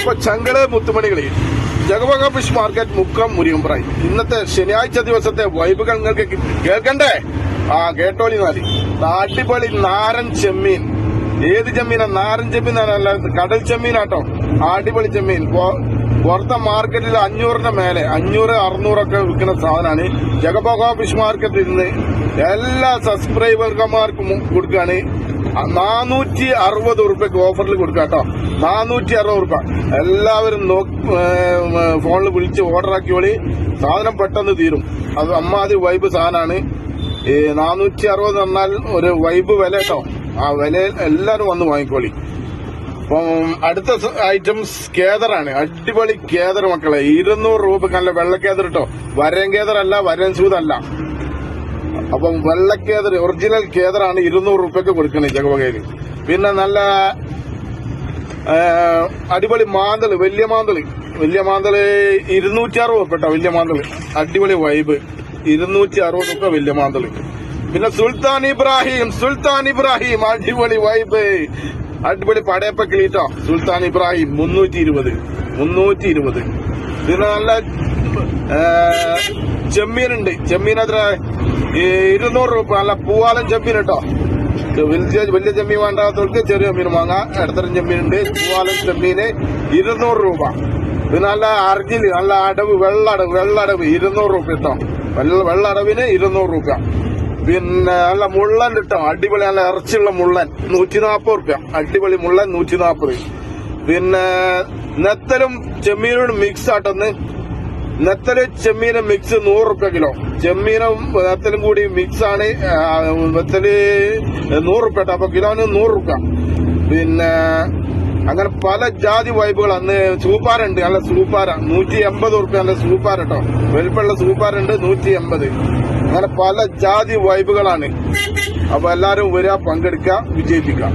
അപ്പൊ ചങ്കൾ മുത്തുമണികളി ജഗവക ഫിഷ് മാർക്കറ്റ് മുക്കം മുരിയമ്പ്രായി. ഇന്നത്തെ ശനിയാഴ്ച ദിവസത്തെ വൈബുകൾ നിങ്ങൾക്ക് കേൾക്കണ്ടേ? ആ കേട്ടോളി നാല്. അടിപൊളി നാരൻ ചെമ്മീൻ. ഏത് ചെമ്മീനാ? നാരൻ ചെമ്മീനല്ല കടൽ ചെമ്മീനാട്ടോ. അടിപൊളി ചെമ്മീൻ. പുറത്തെ മാർക്കറ്റിൽ അഞ്ഞൂറിന്റെ മേലെ അഞ്ഞൂറ് അറുന്നൂറൊക്കെ വിൽക്കുന്ന സാധനമാണ് ജഗബോഗ ഫിഷ് മാർക്കറ്റിൽ നിന്ന് എല്ലാ സബ്സ്ക്രൈബർമാർക്കും കൊടുക്കുകയാണ്. നാനൂറ്റി അറുപത് ഉറുപ്പ്യക്ക് ഓഫറിൽ കൊടുക്കാം കേട്ടോ നാനൂറ്റി അറുപത് ഉറുപ്പ എല്ലാവരും ഫോണിൽ വിളിച്ച് ഓർഡർ ആക്കിയോളി സാധനം പെട്ടെന്ന് തീരും. അത് അമ്മാതി വൈബ് സാധനമാണ് ഈ നാനൂറ്റി അറുപത് പറഞ്ഞാൽ ഒരു വൈബ് വില കേട്ടോ ആ വിലയിൽ എല്ലാവരും വന്ന് വാങ്ങിക്കോളി. അപ്പം അടുത്ത ഐറ്റംസ് കേദറാണ് അടിപൊളി കേദർ മക്കളെ. ഇരുന്നൂറ് രൂപ നല്ല വെള്ളക്കേദർ കേട്ടോ വരൻ കേദറല്ല വരൻ സൂതല്ല അപ്പം വെള്ളക്കേദർ ഒറിജിനൽ കേദറാണ് ഇരുന്നൂറ് രൂപയ്ക്ക് കൊടുക്കുന്നത് ജഗവകയിൽ. പിന്നെ നല്ല അടിപൊളി മാന്തൾ വലിയ മാന്തൾ. വലിയ മാന്തൾ ഇരുന്നൂറ്റി അറുപത് കേട്ടോ വലിയ മാന്തൾ. അടിപൊളി വൈബ് ഇരുന്നൂറ്റി അറുപത് രൂപ വലിയ മാന്തൾ. പിന്നെ സുൽത്താൻ ഇബ്രാഹിം സുൽത്താൻ ഇബ്രാഹിം അടിപൊളി വൈബ് അടിപൊളി പടയപ്പ കിളീട്ടോ സുൽത്താൻ ഇബ്രാഹിം മുന്നൂറ്റി ഇരുപത് മുന്നൂറ്റി ഇരുപത് പിന്നെ നല്ല ചെമ്മീനുണ്ട്. ചെമ്മീൻ ഈ ഇരുന്നൂറ് രൂപ അല്ല പൂവാലൻ ചെമ്മീൻ കേട്ടോ. വലിയ വലിയ ചെമ്മീൻ വേണ്ടാത്തവർക്ക് ചെറിയ ചെമ്മീൻ വാങ്ങാം. ഇടത്തരം ചെമ്മീനുണ്ട് പൂവാലൻ ചെമ്മീന് ഇരുന്നൂറ് രൂപ. പിന്നെ നല്ല അർജിൽ നല്ല അടവ് വെള്ളടവ് വെള്ളടവ് ഇരുന്നൂറ് രൂപ കേട്ടോ. വെള്ള വെള്ളടവിന് ഇരുന്നൂറ് രൂപ. പിന്നെ നല്ല മുള്ളൻ കിട്ടും അടിപൊളി നല്ല ഇറച്ചിയുള്ള മുള്ളൻ നൂറ്റി നാപ്പത് റുപ്യ അടിപൊളി മുള്ളൻ നൂറ്റി നാപ്പത് പിന്നെ നെത്തലും ചെമ്മീനോട് മിക്സ് ആട്ടെന്ന് നെത്തൽ ചെമ്മീനും മിക്സ് നൂറ് റുപ്യ കിലോ. ചെമ്മീനും നെത്തലും കൂടി മിക്സ് ആണ്. നെത്തൽ നൂറ് റുപ്യ കേട്ടോ അപ്പൊ കിലോന് നൂറ് റുപ്യ പിന്നെ അങ്ങനെ പല ജാതി വൈബുകൾ അന്ന് സൂപ്പാരുണ്ട്. നല്ല സൂപ്പാര. നൂറ്റി എൺപത് റുപ്യ നല്ല സൂപ്പാര കേട്ടോ വലിപ്പമുള്ള സൂപ്പാരുണ്ട്. നൂറ്റി എൺപത് അങ്ങനെ പല ജാതി വൈബുകളാണ് അപ്പൊ എല്ലാരും വരിക പങ്കെടുക്കുക വിജയിപ്പിക്കുക.